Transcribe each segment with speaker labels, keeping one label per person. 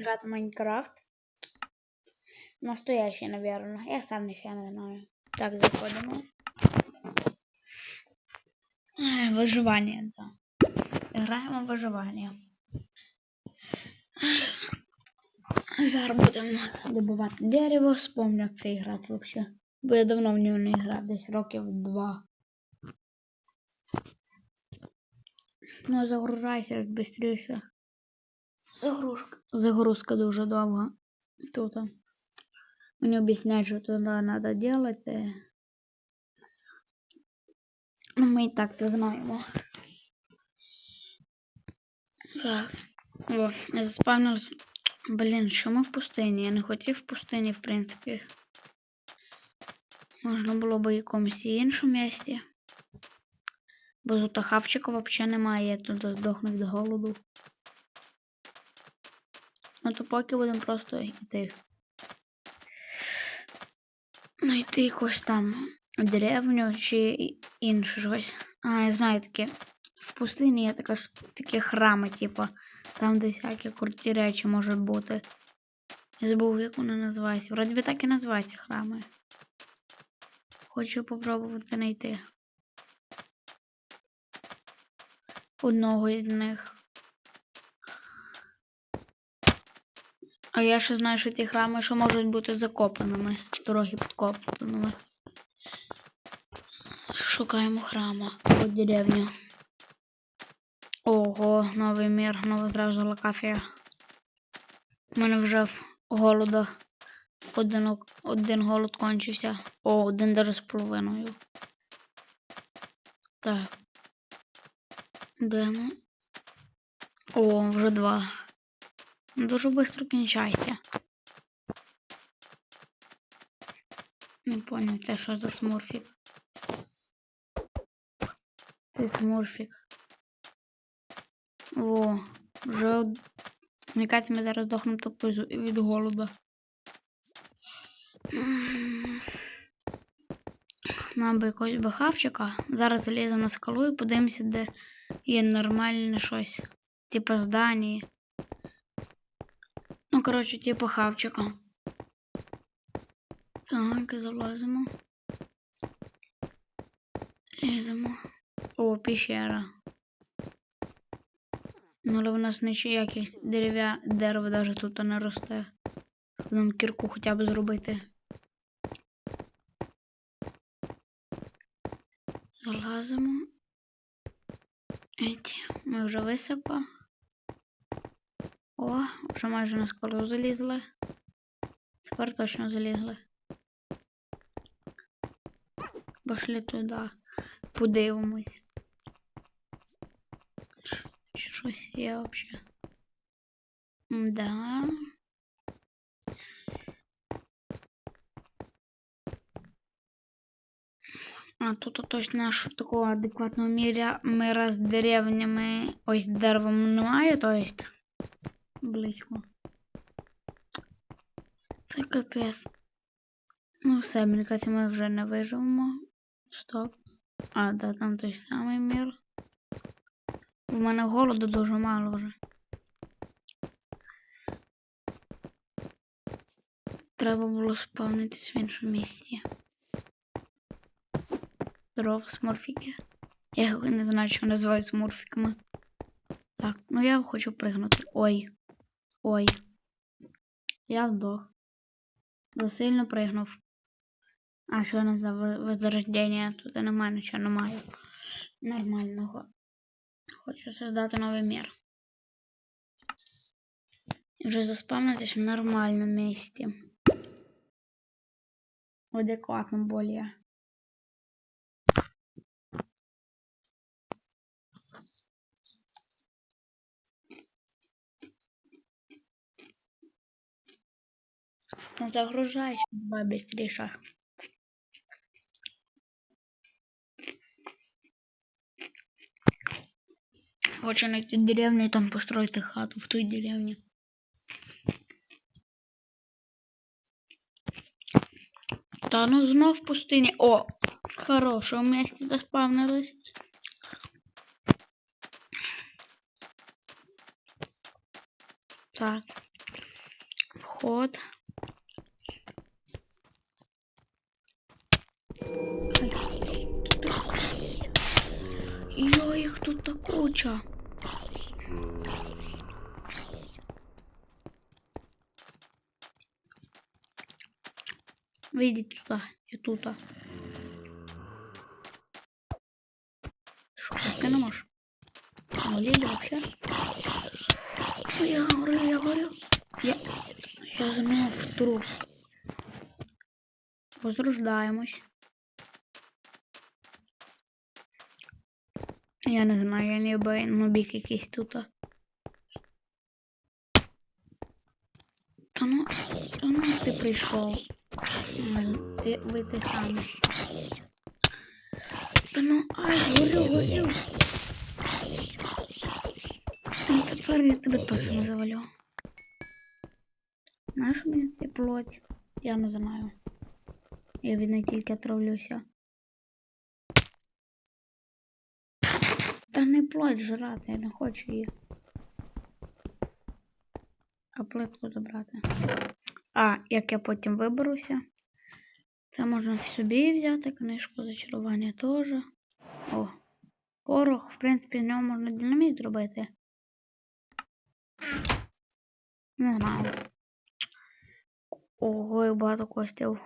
Speaker 1: Грати в Майнкрафт. Настоящий, наверное. Я сам ще не знаю. Так, заходимо. Ай, Виживання, так. Граємо в виживання. Зараз будемо добувати дерево. Вспомню, як це грати взагалі. Бо я давно в нього не грав, десь років два. Ну, загружайся швидше. Загрузка. Загрузка дуже довга. Тут. Мені об'ясняють, що туди треба робити. Ну, ми і так це знаємо. Так. О, я заспавнилась. Блін, що ми в пустині? Я не хотів в пустині, в принципі. Можна було б якомусь іншому місці. Бо тут хавчика взагалі немає, я тут здохну від голоду. Ну то поки будемо просто йти. Ну йти якось там деревню чи інше щось. А, я знаю таке. В пустині є така ж такі храми, типу, там де круті речі можуть бути. Я забув, як вони називаються. Вроді би так і називаються храми. Хочу попробувати знайти. Одного із них. А я ще знаю, що ті храми, що можуть бути закопаними, дороги підкопаними. Шукаємо храма по деревню. Ого, новий мір, нова зразу локація. У мене вже голода один, один голод кончився. О, один даже з половиною. Так. Де ми? О, вже два. Дуже швидко кінчається. Не понял, це що за смурфік? Ти смурфік. О, вже од- мені кажеться, ми зараз здохнемо тупо від голоду. М. Нам би якогось бахавчика. Зараз заліземо на скалу і подивимося, де є нормальне щось. Типа здання. Коротше, типу хавчика. Так, залазимо. Ліземо. О, піщера. Ну, але в нас ніяких дерев'я, дерево навіть тут не росте. Щоб Нам кірку хоча б зробити. Залазимо. Еті, ми вже високо. О, вже майже на скалу залізли. Тепер точно залізли. Пошли туди. Подивимось. Чи щось є взагалі? Да. А тут точно ж такого адекватного міра, мира з деревнями, ось деревом немає, то есть близько. Це капець. Ну все, мені кажеться, ми вже не виживемо. Стоп. А, да, там той самий мір. У мене голоду дуже мало вже. Треба було спавнитись в іншому місці. Здорово, смурфіки. Я не знаю, що називають смурфіками. Так, ну я хочу пригнути. Ой. Ой. Я здох. Засильно пригнув. А що не за возрождення? Тут немає нічого немає. Нормального. Хочу создати новий мір. Вже заспавнитись в нормальному місці. Адекватно более. Ну загружайся, давай быстрее. Хочу найти деревню і там построїти хату в той деревні. Та ну знов в пустині. О! Хороше, місці заспавнилось. Так. Вход. Їх тут та куча. Вийдіть туди, я тут. Що, таке не можеш? Молили вообще? Я говорю, я говорю. Я, я знов труп. Возрождаємось. Я не знаю, я не бай нубік якийсь тут. Та ну, та ну ти прийшов. Ти, ви ти сам. Та ну, ай, горю, горю. Ну тепер я тебе точно завалю. Знаєш, у мене це плоть? Я не знаю. Я від тільки отравлюся. Та не плоть жрати, я не хочу її. А плитку забрати. А, як я потім виберуся. Це можна собі взяти, книжку зачарування теж. О, порох, в принципі, з нього можна динаміт зробити. Не знаю. Ого, як багато коштів.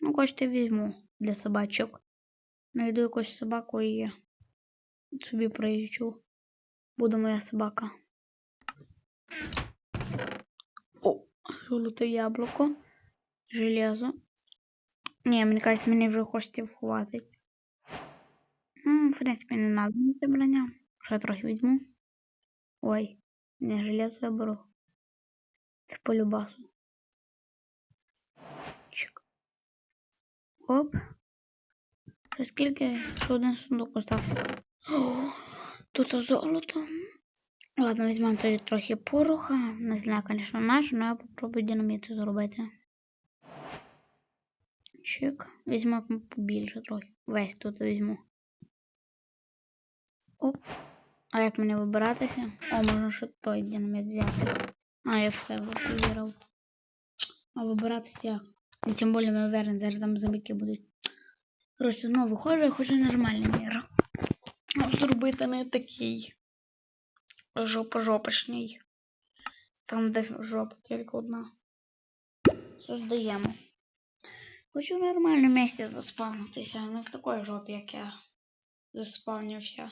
Speaker 1: Ну, коштів візьму для собачок. Найду якусь собаку і собі приїжджу. Буде моя собака. О, золоте яблуко. Железо. Ні, мені кажуть, мені вже коштів хватить. Ну, в принципі, не надо мені це броня. Ще трохи візьму. Ой, не железо я беру. Це по любасу. Чик. Оп. Ще скільки? Один сундук остався. О, тут золото. Ладно, візьмемо тоді трохи пороха. Не знаю, звісно, наш, але я попробую динаміту зробити. Чик. Візьму побільше трохи. Весь тут візьму. Оп. А як мені вибиратися? О, можна ще той динаміт взяти. А, я все вибирав. А вибиратися як? І тим більше ми уверен, зараз там замики будуть. Коротше, знову виходжу, я хочу нормальний мір. Зробити не такий. Жопа-жопашній. Там, де жопа тільки одна. Создаємо. Хочу в нормальному місці заспавнитися, не в такій жопі, як я заспавнився.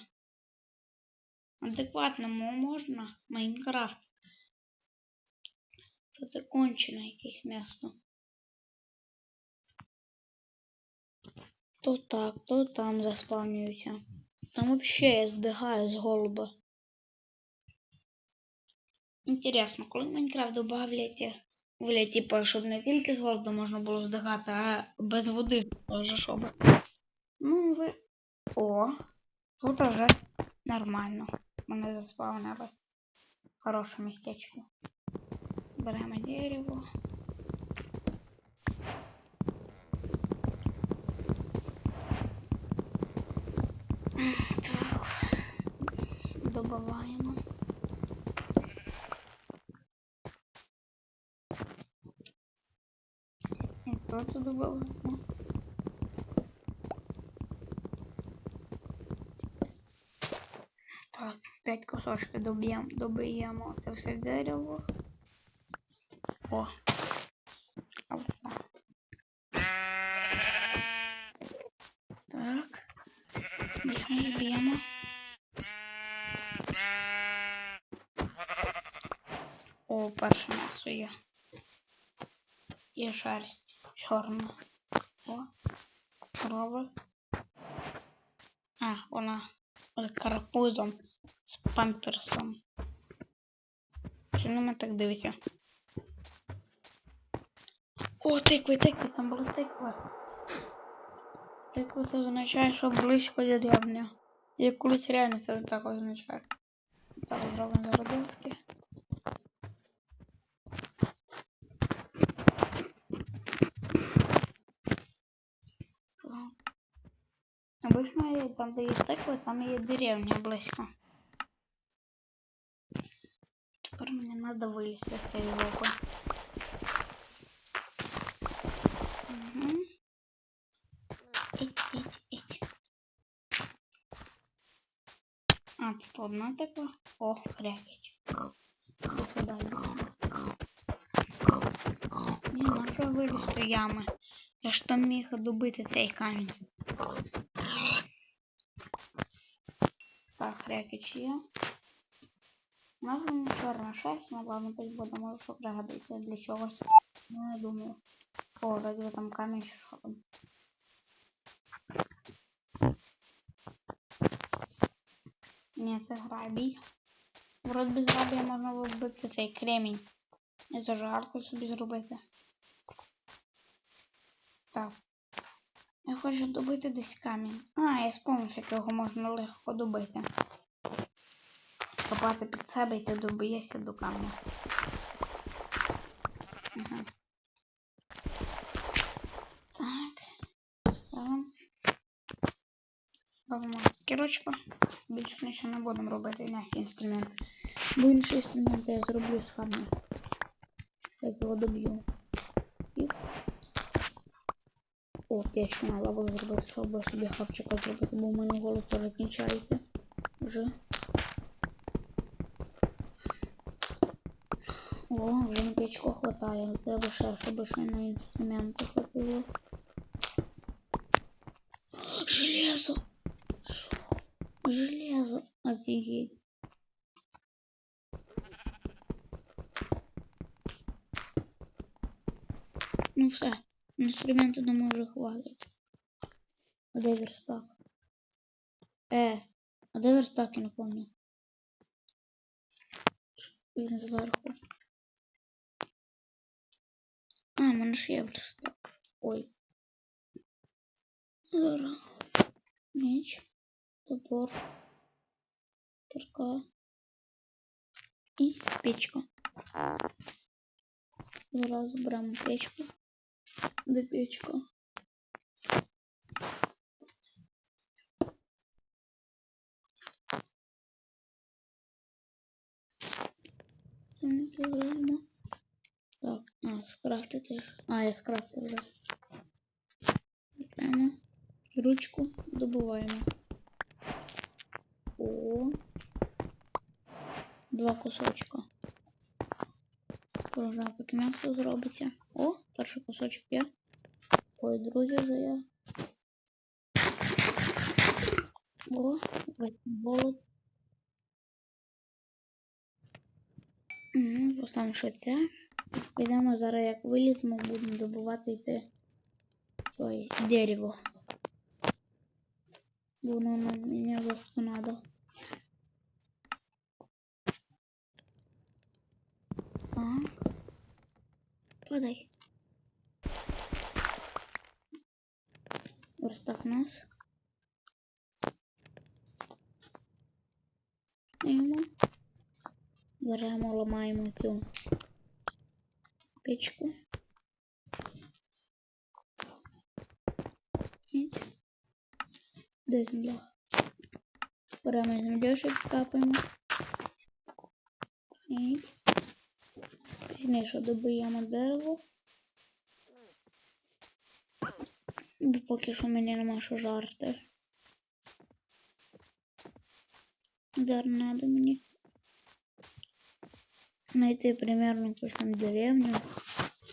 Speaker 1: Адекватному можна Майнкрафт. Це це кончене якесь місто. То так, то там заспавнюються. Там вообще я здихаю з голуба. Інтересно, коли Майнкрафт добавлять, вля, типа, щоб не тільки з голоду можна було здихати, а без води теж щоб. Ну, ви. О, тут вже нормально. Мене заспавнили. Хороше містечко. Беремо дерево. Так. Добаваємо. І просто добавимо. Так, п'ять кусочків доб'ємо, доб'ємо це все дерево. О. А О, перше м'ясо є. Є шерсть чорна. О, корова. А, вона з карапузом, з памперсом. Чи не ми так дивиться? О, тикви, тикви, там була тиква. Тиква це означає, що близько деревня. Я колись реально це так означає. Так, зробимо зародовське. там, де є тиква, там є деревня близько. Тепер ми Мне надо вылезти с этой жопы. Угу. Ить, ить, ить. А, тут одна така. О, крякіч. До сюди. Ні, нащо виліз до ями? Я ж там міг добити цей камінь. Крякіч є. У нас вон чорна шерсть, ну ладно, пусть може що пригодиться для чогось. Ну, я думаю. О, вроде там камінь чи що там. Ні, це грабій. Вроде без грабія можна вбити цей кремінь. І зажигалку собі зробити. Так. Я хочу добити десь камінь. А, я спомнив, як його можна легко добити. Копати під себе і ти добиєшся до камня. Ага. Так. Ставимо. Робимо кірочку. Більше нічого не будемо робити ніякі інструменти. Бо інші інструменти я зроблю з камня. Як його доб'ю. І... О, печку на лаву зробити, щоб собі хавчика зробити, бо в мене голос теж кінчається. Вже. О, вже печку хватає. Треба ще, щоб ще на інструменти хватило. Железо! Железо! Офигеть! Ну все, інструменти думаю вже хватить. А де верстак? Е, а де верстак, я не пам'ятаю. Він зверху. А, в мене ж є верстак. Ой. Зараз. Меч. Топор. Кирка. І печка. Зразу беремо печку. Де печка? Це. Так, а, скрафтити. А, я скрафтив вже. Беремо ручку, добуваємо. О. Два кусочка. Можна поки м'ясо зробиться. О, перший кусочок є. Ой, друзі, за я. О. Угу, поставимо ще це. Підемо зараз, як виліземо, будемо добувати йти той дерево. Воно нам мені жорстко надо. Так. Подай. Верстак нас. Беремо. Беремо, ламаємо цю печку. Де земля? Беремо землю, що підкапаємо. Іть. Пізніше добиємо дерево. Бо поки що мені нема що жарти. Надо мені знайти примерно якусь там деревню.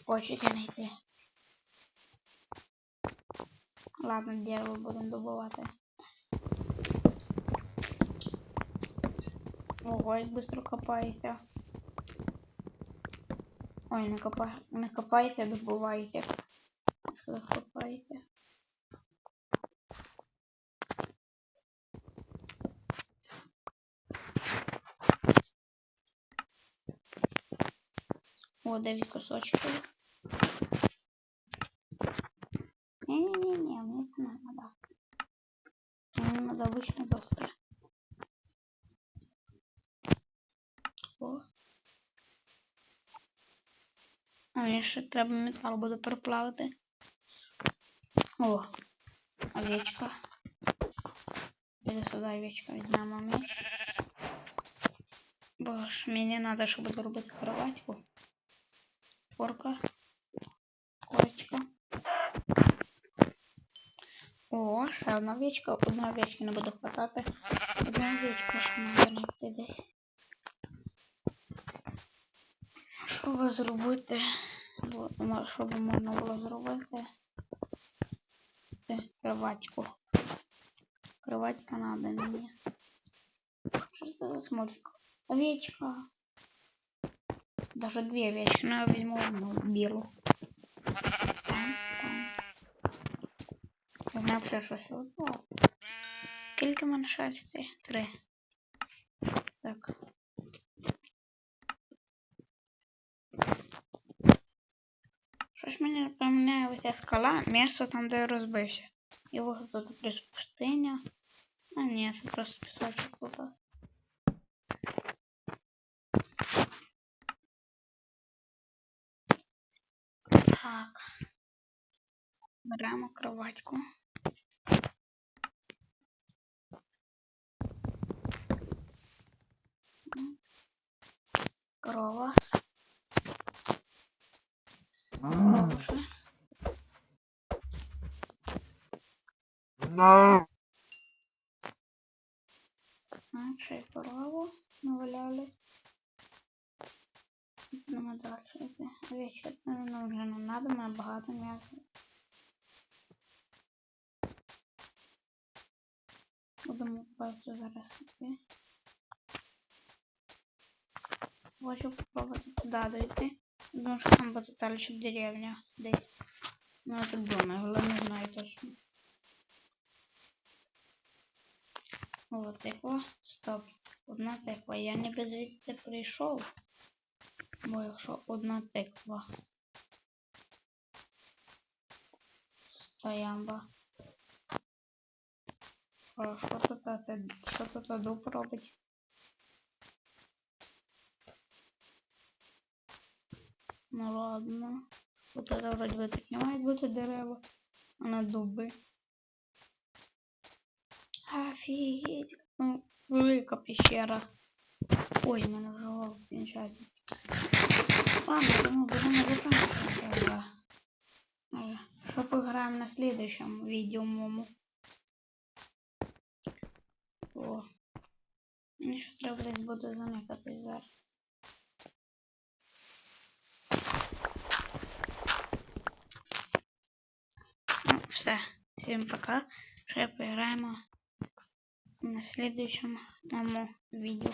Speaker 1: Хочете знайти. Ладно, дерево будемо добувати. Ого, як быстро копається. Ой, не копа... не копайте, добувайте. Сказав, копайте. О, 9 кусочків. Не-не-не, мне это не надо. Мне надо обычно доски. О. Ще треба метал буде переплавити. О, овечка. Іди сюди, овечка, візьмемо меч. Бо ж мені треба, щоб зробити кроватьку. Порка. Курочка. О, ще одна овечка. Одної овечки не буде хватати. Одну овечку ще треба знайти десь. Щоб зробити, бо- мо- щоб можна було зробити кроватьку. Кроватька надо мені. Що це за смолька? Овечка. Даже две овечки, но я возьму одну там. Я знаю, що щось. Скільки мене шерсті? Три. Так. Щось мені напоминає оця скала, місце там, де я розбився. І ось тут якась пустиня. А ні, це просто пісочок тут. Так. Беремо кроватьку. Корова.
Speaker 2: No.
Speaker 1: А, ще й корову наваляли. Будемо далі йти. Овечка, це не вже не у мене багато м'яса. Будемо бачити зараз собі. Хочу попробувати туди дойти. Думаю, що там буде далі деревня десь. Ну, я так думаю, але не знаю точно. О, тиква. Стоп. Одна тиква. Я ніби звідти прийшов. Бо якщо одна тиква. Стоямба. А що тут? Що тут дуб робить? Ну ладно. Тут це вроді би такі мають бути дерева, а не дуби. Офігеть, ну, велика пещера. Ой, мене вже голос кінчається. Ладно, думаю, будемо закінчувати. Е, Що пограємо на следующем відео мому. О. Мені ще треба десь буде заникатись зараз. Ну, все. Всім пока. Ще поіграємо на следующем моєму видео.